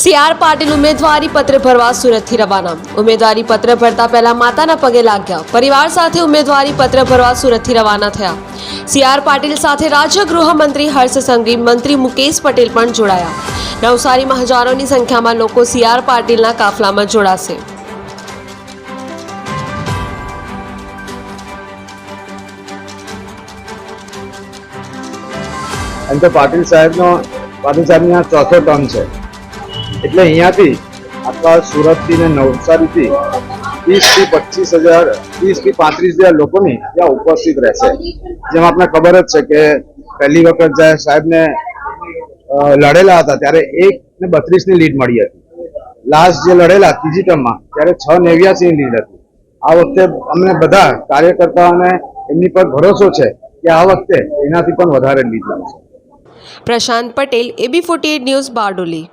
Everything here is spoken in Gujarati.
સી આર પાટીલ ઉમેદવારી પત્ર ભરવા સુરતથી રવાના. ઉમેદવારી પત્ર ભરતા પહેલા માતાના પગે લાગ્યા. પરિવાર સાથે ઉમેદવારી પત્ર ભરવા સુરતથી રવાના થયા. સી આર પાટીલ સાથે રાજ્ય ગૃહમંત્રી હર્ષ સંઘવી, મંત્રી મુકેશ પટેલ પણ જોડાયા. નવસારીમાં હજારોની સંખ્યામાં લોકો સી આર પાટીલના કાફલામાં જોડાશે. એમ તો પાટીલ પાટીલ સાહેબની ચોથો ટર્મ છે. એટલે અહીંયાથી આટલા સુરતથી ને નવસારીથી ત્રીસથી પચીસ હજાર, ત્રીસથી પાંત્રીસ હજાર લોકોની ત્યાં ઉપસ્થિત રહેશે. જેમ આપણે ખબર જ છે કે પહેલી વખત જ્યારે સાહેબને લડેલા હતા ત્યારે એક ને બત્રીસની લીડ મળી હતી. લાસ્ટ જે લડેલા, ત્રીજી ટર્મમાં, ત્યારે છ નેવ્યાસીની લીડ હતી. આ વખતે અમને બધા કાર્યકર્તાઓને એમની પર ભરોસો છે કે આ વખતે એનાથી પણ વધારે લીડ મળશે. Prashant Patel A B forty news Bardoli.